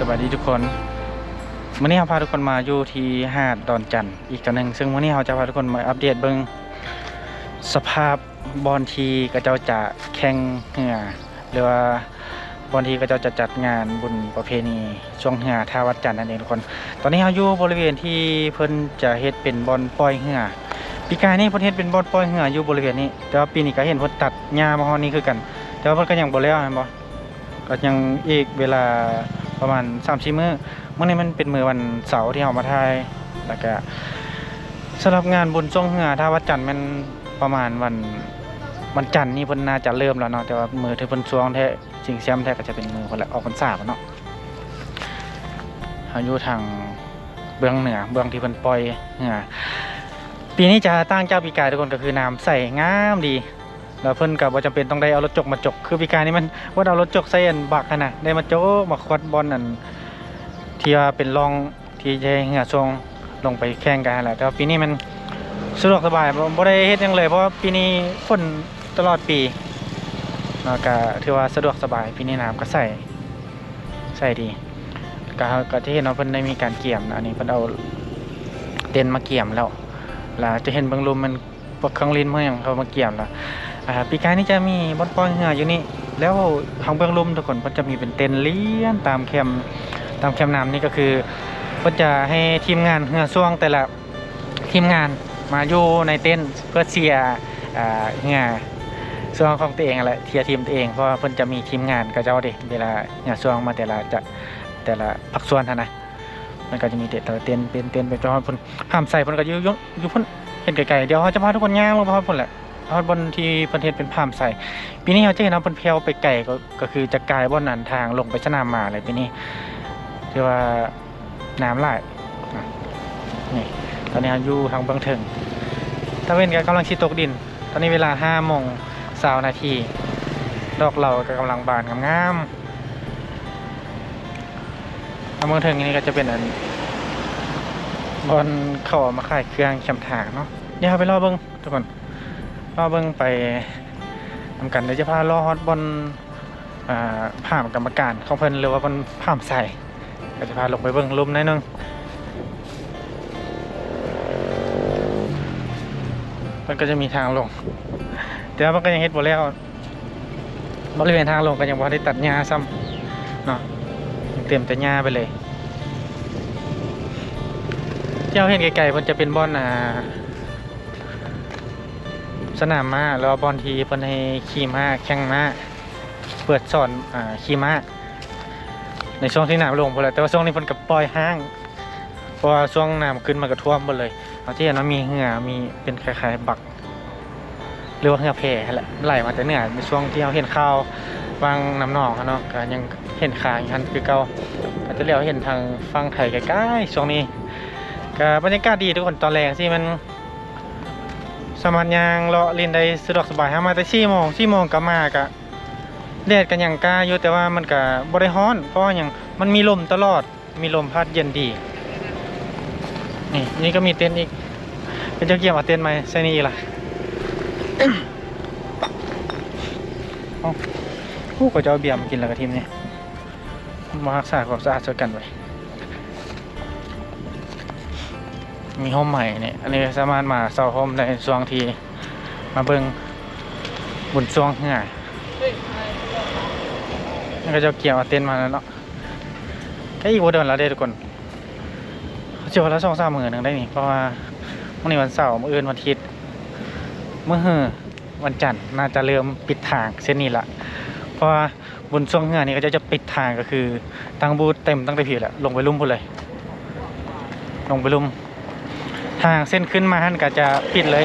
สวัสดีทุกคนวันนี้เราพาทุกคนมาอยู่ที่หาดดอนจันทร์อีกตัวหนึ่งซึ่งวันนี้เราจะพาทุกคนมาอัปเดตเบิงสภาพบอลทีกระเจ้าจะแข่งเหือหรือว่าบอลทีกระเจ้าจะจัดงานบุญประเพณีช่วงเหือท่าวัดจันทร์นั่นเองทุกคน ตอนนี้เราอยู่บริเวณที่เพิ่นจะเฮ็ดเป็นบอลปล่อยเหือปีกายนี่เพิ่นเฮ็ดเป็นบอลปล่อยเหืออยู่บริเวณนี้ แต่ว่าปีนี้ก็เห็นเพิ่นตัดหญ้ามาฮอนี้คือกัน แต่ว่าเพิ่นก็ยังบ่แล้วแม่นบ่ก็ยังอีกเวลา ประมาณ3ามสี่มื้อเมื่อนี้มันเป็นมือวันเสาร์ที่เรามาถ่ายแล้วก็สำหรับงานบุญทรงเหือถ้าวัดจันทร์มันประมาณวันวันจันทร์นี่เพิ่นน่าจะเริ่มแล้วเนาะแต่ว่ามือที่เพิ่นช่วงแท้จริงแซมแท้ก็จะเป็นมือคนละออกพรรษาเนาะเราอยู่ทางเบื้องเหนือเบื้องที่เพิ่นปล่อยเหือปีนี้จะตั้งเจ้าปีกายทุกคนก็คือน้ำใสงามดี แล้วเพิ่นกับว่าจำเป็นต้องได้เอารถจกมาจก คือปีการนี้มันว่าเอารถจกใส่อันบักขนาดได้มาโจกมาควัดบอลอันที่ว่าเป็นรองที่จะให้เหงื่อทรงลงไปแข่งกันแหละแต่ว่าปีนี้มันสะดวกสบายบ่บ่ได้เฮ็ดยังเลยเพราะปีนี้ฝนตลอดปีแล้วก็ถือว่าสะดวกสบายปีนี้น้ำก็ใส่ใส่ดีก็ก็ที่เห็นว่าเพิ่นได้มีการเกี่ยมนะอันนี้เพิ่นเอาเต็นมาเกี่ยมแล้วแล้วจะเห็นบางลุมมันพวกเครื่องลิ้นเมื่อยังเขามาเกี่ยมแล้ว อ่าปีกายนี่จะมีบอนปอยเหืออยู่นี่ แล้วทางเบื้องลุ่มทุกคนมันจะมีเป็นเต็นเลี้ยนตามแคมตามแคมน้ำนี่ก็คือเพิ่นจะให้ทีมงานเหือช่วงแต่ละทีมงานมาอยู่ในเต็นเพื่อเชียร์อ่าเหือช่วงของตัวเองอะไรเทียร์ทีมตัวเองเพราะว่าเพิ่นจะมีทีมงานกับเจ้าดิเวลาเหือช่วงมาแต่ละจะแต่ละพักส่วนนะมันก็จะมีแต่ละเต็นเป็นเต็นเป็นเจ้าเพิ่นห้ามใส่เพิ่นก็อยู่อยู่อยู่เพิ่นเห็นไกลๆเดี๋ยวเขาจะพาทุกคนย่างลงไปเพิ่นแหละ ทอดบนที่ประเทศเป็นพามใส่ปีนี้เราจะเห็นเอาเพิ่นเพลวไปไก่ก็ก็คือจะกลายบนนันทางลงไปสนามมาเลยปีนี้ที่ว่าน้ำไหลนี่ตอนนี้เราอยู่ทางบื้องเถิงตะเวนก็กำลังชิตกดิน ตอนนี้เวลาห้าโมงสาวนาทีดอกเราก็กำลังบานงามๆทางบื้องเถิงนี่ก็จะเป็นอันบอลเขาเอามาขายเครื่องแคมทางเนาะเดี๋ยวเราไปรอเบิ้งทุกคน รอเบิ่งไปทำกันเดี๋ยวจะพารอฮอตบอลผ่ามกรรมการของเพิ่นหรือว่าบอลผ่ามใส่ก็จะพาลงไปเบิ่งลุ่มน่อยหนึงมันก็จะมีทางลง แต่ว่ามันก็ยังเฮ็ดบ่แล้วบริเวณทางลงก็ยังบ่ได้ตัดหญ้าซ้ำเนาะเตรียมแต่หญ้าไปเลยที่เราเห็นไกลๆมันจะเป็นบอลอ่า สนามม้าแล้วบอลทีเพิ่นให้ขี่ม้าแข่งม้าเปิดสอนอ่าขี่ม้าในช่วงที่น้ำลงพอแล้วแต่ว่าช่วงนี้เพิ่นก็ปล่อยห้างเพราะว่าช่วงน้ำขึ้นมาก็ท่วมหมดเลยเอาที่เห็นว่ามีเหือมีเป็นคล้ายๆบักหรือว่าเหือแผ่แหละไหลมาแต่เหนือในช่วงที่เราเห็นข่าววางน้ำหนองอะเนาะก็ยังเห็นขางอยู่หันคือเก่าก็จะเรียวเห็นทางฝั่งไทยใกล้ๆช่วงนี้ก็บรรยากาศดีทุกคนตอนแรกที่มัน สามารถยางเลาะลินได้สะดวกสบายหามาแต่4โมง4โมงก็มากะแดดกันอย่างกล้าอยู่แต่ว่ามันก็บ่ได้อน เพราะว่างมันมีลมตลอดมีลมพัดเย็นดี นี่นี่ก็มีเต็นท์อีกเป็นเจ้าเกี่ยมเอาเต็นท์มใส่นี่ล่ะเอาผู้ก็จะเอาเบียร์มากินแล้วกับทีมนี้มารักษาความสะอาดช่วยกันไว้ มีห้องใหม่เนี่ยอันนี้สามารถมาเซาห้องในช่วงที่มาเบิ่งบุญช่วงง่ายนี่ก็จะเกี่ยวเต็นท์มาแล้วเนาะแค่อีกวันเดินแล้วเด้ทุกคนเขาเชื่อว่าละสองสามหมื่นหนึ่งได้นี่เพราะว่าวันนี้วันเสาร์มื้ออื่นวันอาทิตย์เมื่อหือวันจันทร์น่าจะเริ่มปิดทางเส้นนี้ละเพราะว่าบุญช่วงเหงานี่ก็จะจะปิดทางก็คือตั้งบูธเต็มตั้งแต่พีแหละลงไปลุ่มพุ่นเลย ลงไปลุ่ม ทางเส้นขึ้นมาท่านก็จะปิดเลย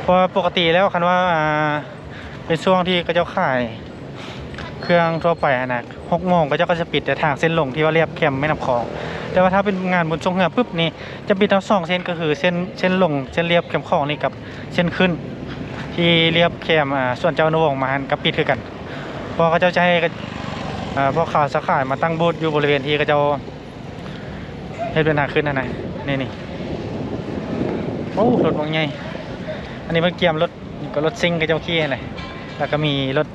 เพราะปกติแล้วคันว่าเป็นช่วงที่ก็จะขาย เครื่องทั่วไปนะหกโมงก็จะก็จะปิดแต่ทางเส้นลงที่ว่าเรียบแคมแม่น้ำคลอง แต่ว่าถ้าเป็นงานบนชงเหือปุ๊บนี่จะปิดทั้งสองเส้นก็คือเส้นเส้นลงเส้นเรียบแคมคลองนี่กับเส้นขึ้น ที่เรียบแคมส่วนเจ้าหนวงมาหันกับปิดคือกันพระเขาจ้าจะให้พวกข่าวสาขายมาตั้งบูธอยู่บริเวณที่เขาเจ้าให้เป็นทางขึ้นนะนะนี่นี่ โอ้รถวงไงอันนี้มันเกี่ยมรถก็รถซิ่งกับเจ้าขี้อะไรแล้วก็มีรถ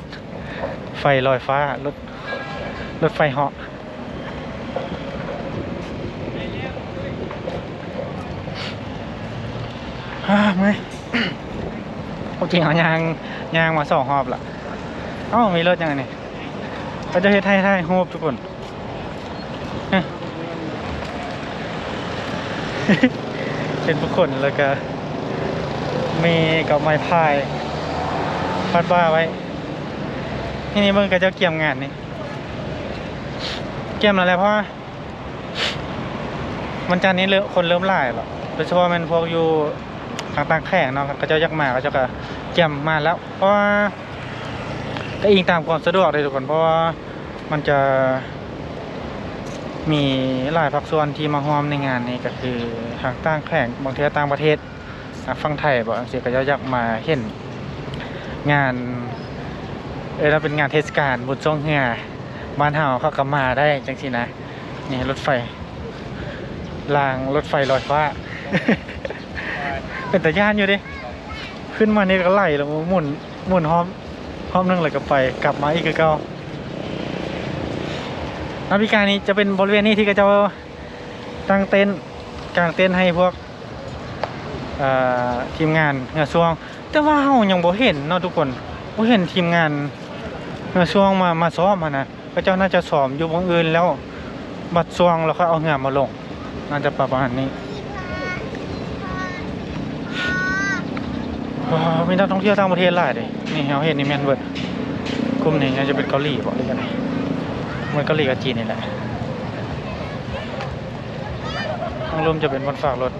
ไฟลอยฟ้ารถรถไฟเหาะฮ่าไหมโอเคเอยางยางมาสองหอบละเอ้ามีรถยังไงนี่ก็จะเฮ็ดให้ได้โฮบทุกคน เป็นทุกคนแล้วก็ มีกับไม้พายพัดบ้าไว้ที่นี่เบิ่งก็จะเกี่ยมงานนี่เกี่ยมอะไรเพราะวันจันทร์นี้เริ่มคนเริ่มหลายแล้วโดยเฉพาะมันพวกอยู่ทางต่างแข่งเนาะก็จะยักมาก็จะก็เกี่ยมมาแล้ว เพราะก็อิงตามความสะดวกเลยทุกคนเพราะว่ามันจะ มีหลายภาคส่วนที่มาร่วมในงานนี้ก็คือทางต่างแข่งบางทีก็ต่างประเทศอะฝั่งไทยบอกอังกฤษก็อยากมาเห็นงานเออถ้าเป็นงานเทศกาลบุญทรงเฮือบ้านเฮาเขาก็มาได้จังสินะนี่รถไฟรางรถไฟลอยฟ้า เป็นแตะย่านอยู่ดิขึ้นมานี่ก็ไหลแล้วหมุนหมุนห้อมห้อมนึงเลยก็ไป กลับมาอีกคือเก่า นาฬิการนี้จะเป็นบริเวณนี้ที่ก็จะตั้งเต็นท์กางเต็นท์ให้พวกทีมงานเงาช่วง แต่ว่าเฮายังบ่เห็นเนาะทุกคนบ่เห็นทีมงานเงาช่วงมามาซ้อมนะพระเจ้าน่าจะซ้อมอยู่วงอื่นแล้วบัดช่วงแล้วค่อยเอาเงามาลงน่าจะประมาณนี้ว้าวมีนักท่องเที่ยวต่างประเทศหลายเลยนี่เราเห็นนี่แมนเบิร์ดกลุ่มนี้น่าจะเป็นเกาหลีบอกเลยกันนะ มือนกาหลีกับจีนนี่แหละทางลมจะเป็นบนฝากรถ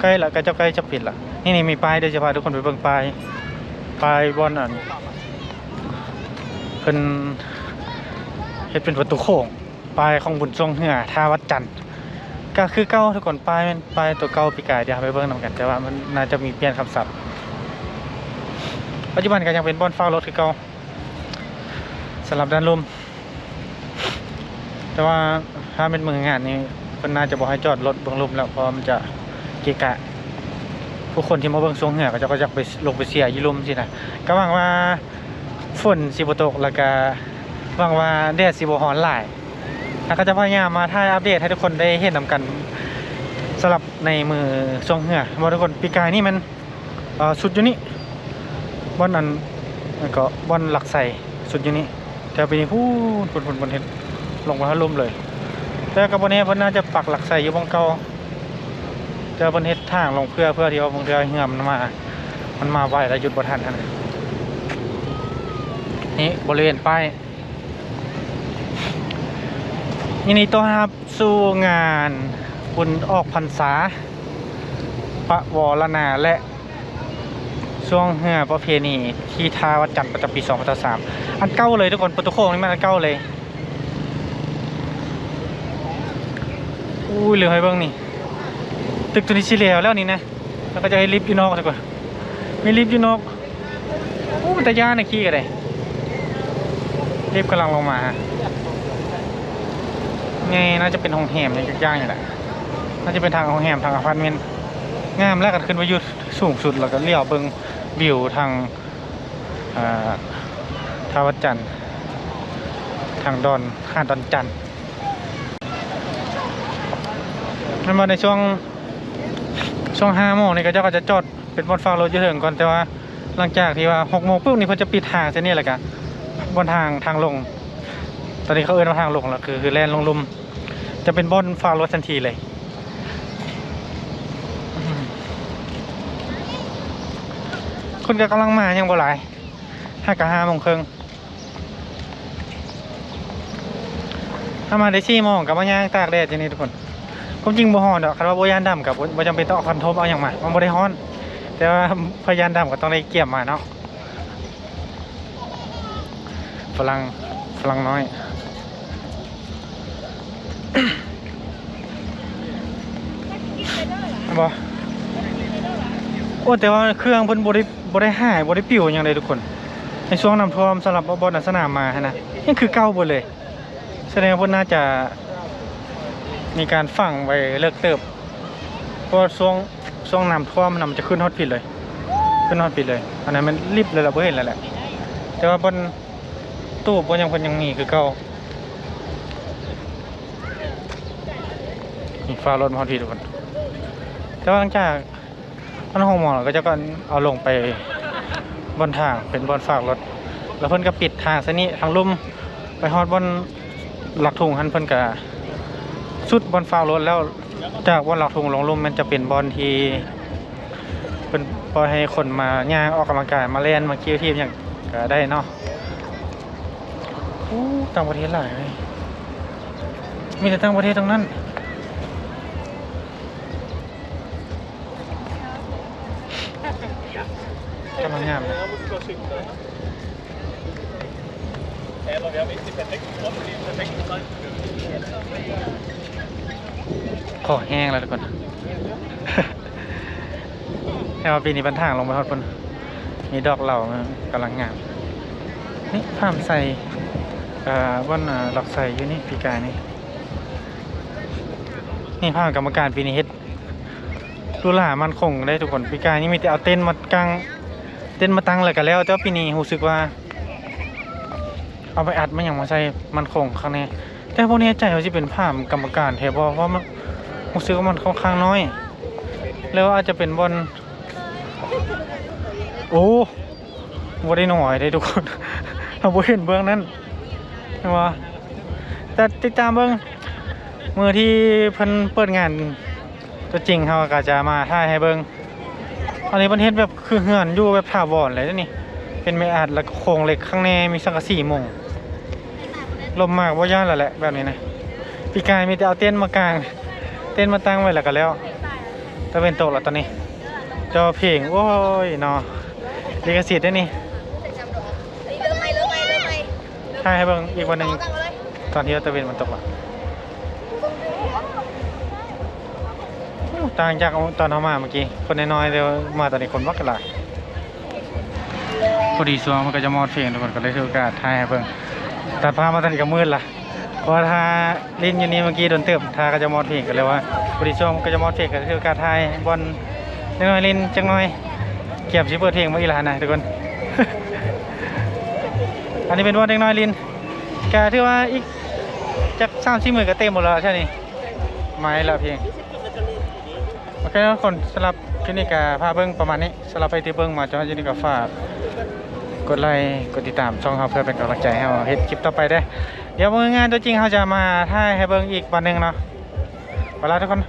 ใกล้ละใกล้จะใกล้จะปิดละนี่นี่มีป้ายเดี๋ยวจะพาทุกคนไปเบิ่งป้ายป้ายบอนอันเป็นเฮ็ดเป็นประตูโค้งป้ายของบุญทรงเหือท่าวัดจันทร์ก็คือเก้าทุกคนป้ายมันป้ายตัวเก้าปีกายเดี๋ยวไปเบิ่งนำกัน แต่ว่ามันน่าจะมีเปลี่ยนคำศัพท์ปัจจุบันก็ยังเป็นบอนฟ้ารถคือเก่าสำหรับด้านลม แต่ว่าถ้าเป็นมืองานนี่เพิ่นน่าจะบอกให้จอดรถเบื้องลมแล้วเพราะมันจะเกะกะ ผู้คนที่มาเบิ่งทรงเหือก็จะก็จะไปลงไปเสียอยี่ลมสินะก็หวังว่าฝนสิบตกแล้วก็หวังว่าแดดสิบ่ร้อนหลายแล้วก็จะพยายามมาถ่ายอัปเดตให้ทุกคนได้เห็นนำกันสำหรับในมือทรงเหือว่าทุกคนปีกายนี่มันสุดอยู่นี่บอนนั้นก็บอนหลักใส่สุดอยู่นี่แต่ปีนี้พูดฝนฝนฝนเห็น ลงมาให้ลมเลย แต่กับบนนี้เพิ่นน่าจะปักหลักใส่อยู่บงเก่าเจอบนเฮ็ดทางลงเพื่อเพื่อที่ว่าบางเทื่อเหือมันมา มันมาไวแล้วหยุดบ่ทันอันะนี่บริเวณป้ายยินดีต้อนรับสู่งานบุญออกพรรษาพระวรนาและช่วงเหือประเพณีที่ทาวัดจันทร์ประจำปี 2003อันเก้าเลยทุกคนประตูโค้งนี่มันอันเก้าเลย อุ้ยเหลือให้เบิ่งนี่ ตึกตัวนี้ชิแล้วแล้วนี่นะ แล้วก็จะให้ลิฟต์อยู่นอกดีกว่าไมีลิฟต์อยู่นอกโอ้มันตะย่านนะขี้กันเลยลิฟต์กำลังลงมาไงน่าจะเป็นห้องแฮมในย่างๆนี่แหละน่าจะเป็นทางห้องแฮมทางอพาร์ตเมนต์งามแล้วกันขึ้นไปยุดสูงสุดแล้วก็เลี้ยวเบิงวิวทางอ่าทาวัจันทร์ทางดอนหาดดอนจันทร์ มันมาในช่วงช่วงห้าโมงนี่ก็เจ้าก็จะจอดเป็นบนฟังรถอยู่ถึงก่อนแต่ว่าหลังจากที่ว่าหกโมงปุ๊บนี่เพิ่นจะปิดทางเส้นนี้แหละกันบนทางทางลง ตอนนี้เขาเอิ้นว่าทางลงแล้วคือคือแลนลงลุม จะเป็นบนฟังรถทันทีเลยอืมคนก็กำลังมายังบ่หลายห้ากับห้าโมงครึ่งถ้ามาได้สี่โมงกับมาย่างตากแดดอย่างนี้ทุกคน ความจริงบ่ฮ้อนดอกคันว่าบ่ยานดำกับบ่บ่จำเป็นต้องเอาคันโทบเอาอย่างมามันบ่ได้ฮ้อน แต่ว่าพยานดำก็ต้องได้เกี่ยมมาเนาะฝรั่งฝรั่งน้อยบ่โอ้แต่ว่าเครื่องเพิ่นบ่ได้บ่ได้หายบ่ได้ปิวหยังเลยทุกคน ในช่วงน้ำท่วมสำหรับบอนสนามมาหั้นะยังคือเก่าหมดเลย แสดงว่าเพิ่นน่าจะ มีการฝังไว้เลิกเติบเพราะช่วงช่วงน้ำท่วมน้ำจะขึ้นฮอตผิดเลย ขึ้นฮอตผิดเลย อันนั้นมันรีบเลยเราเห็นแล้วแหละ แต่ว่าบนตู้บนยังคนยังมีคือเก่าฟ้ารถมาฮอตผิดทุกคนแต่ว่าหลังจากมันห้องหมอก็จะก็เอาลงไปบนทางเป็นบนฝากรถ แล้วเพิ่นก็ปิดทางซะนี่ทางลุ่มไปฮอดบนหลักถุงหันเพิ่นก็ สุดบนฝากรถแล้วจากบนหลักถุงลงลุ่มมันจะเป็นบอลที่เป็นปล่อยให้คนมาย่างออกกำลังกายมาเล่นมาคิวทีมอย่างก็ได้เนาะโอ้ต่างประเทศหลายมีแต่ต่างประเทศทั้งนั้นกำลังงามเลย Jag måste bara cykla. Eller vi har inte perfekt. Om det är perfekt på marken. ขอแห้งแล้วทุกคนแต่ว่าปีนี้บันทางลงไปทอดบนมีดอกเหล่ากำลังงาม นี่ผ้ามใส่เอ่อว่านอ่าดอกใส่อยู่นี่ปีกายนี่ นี่ผ้ากรรมการปีนี้เฮ็ดดูหลามันคงได้ทุกคนปีกายนี่มีแต่เอาเต้นมากางเต้นมาตั้งเลยกันแล้วแต่าปีนี้รู้สึกว่า เอาไปอัดมันอย่างมาใส่มันคงข้างในแต่พวกนี้ใจว่าจะเป็นผ้ามกรรมการแทบเพราะว่ามันรู้สึกว่ามันค่อนข้างน้อย แล้วอาจจะเป็นบอลโอ้บ่ได้หน่อยได้ทุกคนเราบ่เห็นเบื้องนั้นใช่ปะแต่ติดตามเบื้องมือที่เพิ่นเปิดงานตัวจริงเขาก็จะมาถ่ายให้เบิ่งอันนี้ประเทศแบบคือเหือนอยู่แบบถาวรเลยนี่เป็นไม้อัดแล้วก็โครงเหล็กข้างในมีสังกะสีมงลมมากว่าย่านแล้วแหละแบบนี้นะพี่กายมีแต่เอาเต้นมากาง ต้นท์มาตั้งไว้แล้วก็แล้วตะเป็นตกแล้วตอนนี้ จอเพลงโอ้ยเนาะลิขสิทธิ์ได้นี่เริ่มไหมเริ่มไหมเริ่มไหมถ่ายให้เบิ่งอีกวันหนึ่งตั้งเลยตอนที่ตะเวนมันตกละโอ้ต่างจากตอนเขามาเมื่อกี้ คนน้อยๆเดียวมาตอนนี้คนมักกะหลายพอดีสวงมันก็จะมอดเพลงทุกคนก็เลยถือโอกาสถ่ายให้เบิ่งตัดภาพมาตอนนี้ก็มืดละ ราะว่าถ้าลิ้นอยู่นี่เมื่อกี้โดนเติบทาก็จะมอดเพลงกันเลยว่าพอดีช่วงมันก็จะมอดเพลงก็เลยถือกาสถ่ายบอลจังน้อยลิ้นจังน้อยเก็บชิเปิดเพลงมาอีหลานนะทุกคน อันนี้เป็นบอลเด็กน้อยลิ้นก็ถือว่าอีกจากสามสี่หมื่นก็เต็มหมดแล้วใช่นี่ไม้ละเพียงโอเคทุกคนสำหรับคลิปนี้ก็พาเบิ้งประมาณนี้สำหรับไปที่เบิ้งมาจอยินดีกับฝากกดไลค์กดติดตามช่องเราเพื่อเป็นกำลังใจให้เราเฮ็ดคลิปต่อไปได้ เดี๋ยวมืองานตัวจริงเขาจะมาถ่ายให้เบิ้งอีกวันหนึ่งเนาะไปแล้วทุกคน